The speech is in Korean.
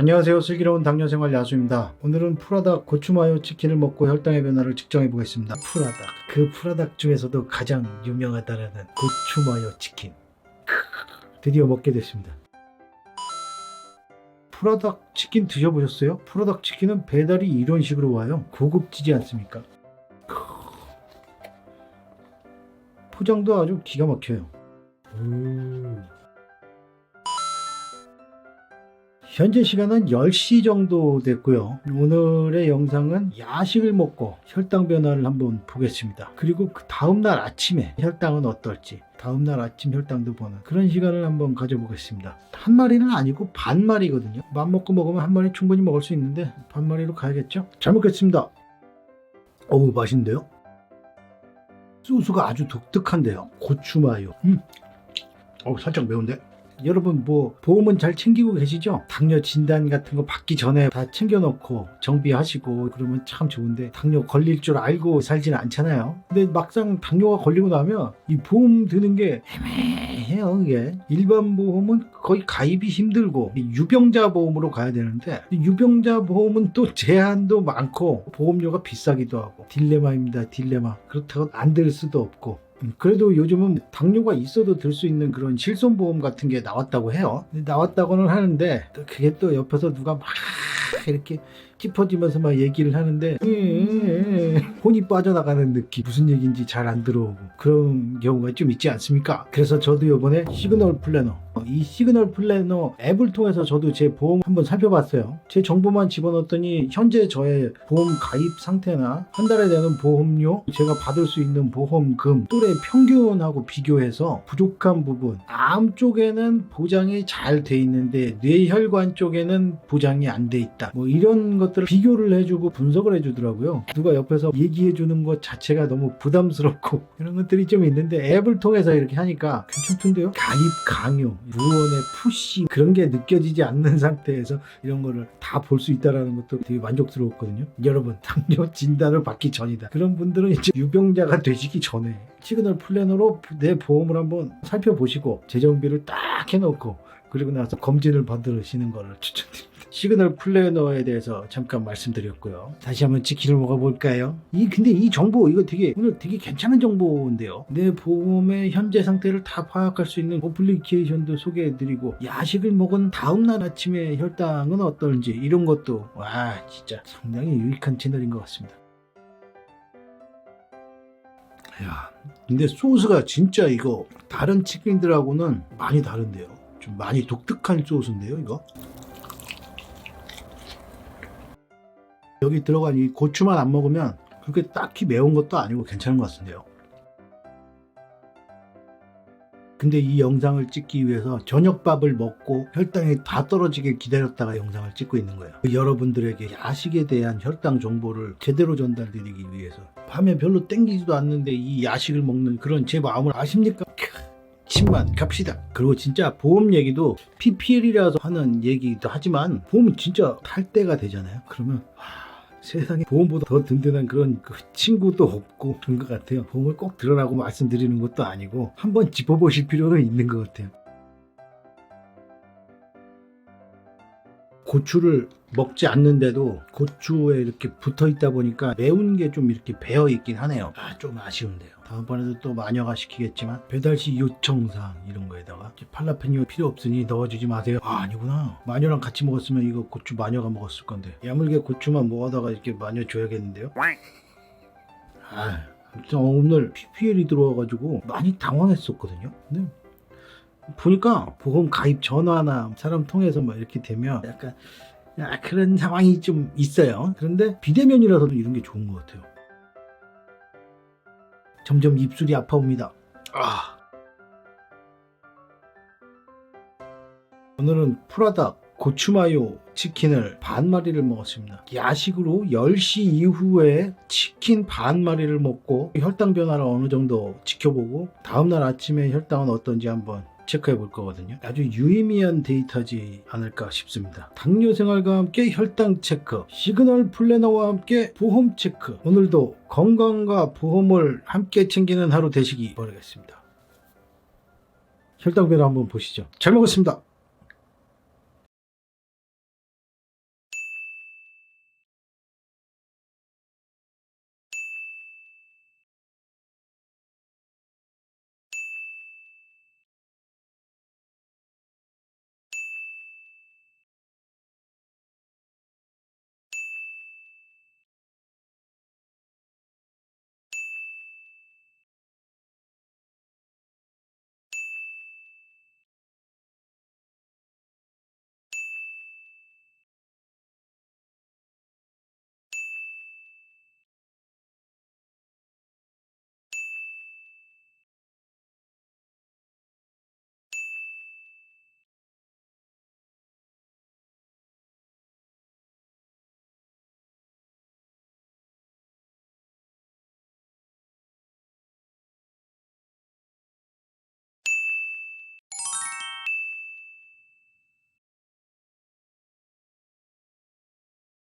안녕하세요. 슬기로운 당뇨생활 야수입니다. 오늘은 프라닭 고추마요 치킨을 먹고 혈당의 변화를 측정해 보겠습니다. 프라닭. 그 프라닭 중에서도 가장 유명하다라는 고추마요 치킨. 드디어 먹게 됐습니다. 프라닭 치킨 드셔보셨어요? 프라닭 치킨은 배달이 이런 식으로 와요. 고급지지 않습니까? 포장도 아주 기가 막혀요. 음. 현재 시간은 10시 정도 됐고요. 오늘의 영상은 야식을 먹고 혈당 변화를 한번 보겠습니다. 그리고 그 다음날 아침에 혈당은 어떨지 다음날 아침 혈당도 보는 그런 시간을 한번 가져보겠습니다. 한 마리는 아니고 반 마리거든요. 맘 먹고 먹으면 한 마리 충분히 먹을 수 있는데 반 마리로 가야겠죠? 잘 먹겠습니다. 어우 맛있는데요? 소스가 아주 독특한데요. 고추마요. 음. 어 살짝 매운데? 여러분 뭐 보험은 잘 챙기고 계시죠? 당뇨 진단 같은 거 받기 전에 다 챙겨놓고 정비하시고 그러면 참 좋은데 당뇨 걸릴 줄 알고 살지는 않잖아요. 근데 막상 당뇨가 걸리고 나면 이 보험 드는 게 애매해요. 이게 일반 보험은 거의 가입이 힘들고 이 유병자 보험으로 가야 되는데 이 유병자 보험은 또 제한도 많고 보험료가 비싸기도 하고 딜레마입니다. 딜레마. 그렇다고 안들 수도 없고 음, 그래도 요즘은 당뇨가 있어도 들 수 있는 그런 실손보험 같은 게 나왔다고 해요. 나왔다고는 하는데 또 그게 또 옆에서 누가 막 이렇게 짚어지면서 막 얘기를 하는데 음, 혼이 빠져나가는 느낌 무슨 얘기인지 잘 안 들어오고 그런 경우가 좀 있지 않습니까? 그래서 저도 이번에 시그널 플래너 어, 이 시그널 플래너 앱을 통해서 저도 제 보험 한번 살펴봤어요. 제 정보만 집어넣었더니 현재 저의 보험 가입 상태나 한 달에 내는 보험료, 제가 받을 수 있는 보험금 또래 평균하고 비교해서 부족한 부분, 암 쪽에는 보장이 잘 돼 있는데 뇌혈관 쪽에는 보장이 안 돼 있다. 뭐 이런 것들을 비교를 해주고 분석을 해주더라고요. 누가 옆에서 얘기해 주는 것 자체가 너무 부담스럽고 이런 것들이 좀 있는데 앱을 통해서 이렇게 하니까 괜찮던데요? 가입 강요, 무언의 푸시 그런 게 느껴지지 않는 상태에서 이런 거를 다 볼 수 있다라는 것도 되게 만족스러웠거든요. 여러분 당뇨 진단을 받기 전이다. 그런 분들은 이제 유병자가 되시기 전에 시그널 플래너로 내 보험을 한번 살펴보시고 재정비를 딱 해놓고 그리고 나서 검진을 받으시는 거를 추천드립니다. 시그널 플래너에 대해서 잠깐 말씀드렸고요. 다시 한번 치킨을 먹어볼까요? 이 근데 이 정보 이거 되게 오늘 되게 괜찮은 정보인데요. 내 보험의 현재 상태를 다 파악할 수 있는 어플리케이션도 소개해드리고 야식을 먹은 다음날 아침에 혈당은 어떨지 이런 것도 와 진짜 상당히 유익한 채널인 것 같습니다. 야, 근데 소스가 진짜 이거 다른 치킨들하고는 많이 다른데요. 좀 많이 독특한 소스인데요, 이거. 여기 들어간 이 고추만 안 먹으면 그렇게 딱히 매운 것도 아니고 괜찮은 것 같은데요. 근데 이 영상을 찍기 위해서 저녁밥을 먹고 혈당이 다 떨어지게 기다렸다가 영상을 찍고 있는 거예요. 여러분들에게 야식에 대한 혈당 정보를 제대로 전달드리기 위해서 밤에 별로 땡기지도 않는데 이 야식을 먹는 그런 제 마음을 아십니까? 캬, 침만 갑시다. 그리고 진짜 보험 얘기도 PPL이라서 하는 얘기도 하지만 보험은 진짜 탈 때가 되잖아요. 그러면 와, 세상에 보험보다 더 든든한 그런 그 친구도 없고 그런 것 같아요. 보험을 꼭 들어라고 말씀드리는 것도 아니고 한번 짚어보실 필요는 있는 것 같아요. 고추를 먹지 않는데도 고추에 이렇게 붙어 있다 보니까 매운 게 좀 이렇게 배어 있긴 하네요. 아, 좀 아쉬운데요. 다음번에도 또 마녀가 시키겠지만 배달 시 요청사항 이런 거에다가 팔라페뇨 필요 없으니 넣어주지 마세요. 아, 아니구나. 마녀랑 같이 먹었으면 이거 고추 마녀가 먹었을 건데. 야물게 고추만 모아다가 이렇게 마녀 줘야겠는데요? 아, 아무튼 오늘 PPL이 들어와가지고 많이 당황했었거든요. 근데 보니까 보험 가입 전화나 사람 통해서 뭐 이렇게 되면 약간 야, 그런 상황이 좀 있어요. 그런데 비대면이라서도 이런 게 좋은 것 같아요. 점점 입술이 아파옵니다. 아. 오늘은 프라닭 고추마요 치킨을 반 마리를 먹었습니다. 야식으로 10시 이후에 치킨 반 마리를 먹고 혈당 변화를 어느 정도 지켜보고 다음날 아침에 혈당은 어떤지 한번 체크해 볼 거거든요. 아주 유의미한 데이터지 않을까 싶습니다. 당뇨 생활과 함께 혈당 체크, 시그널 플래너와 함께 보험 체크. 오늘도 건강과 보험을 함께 챙기는 하루 되시기 바라겠습니다. 혈당 변화 한번 보시죠. 잘 먹었습니다.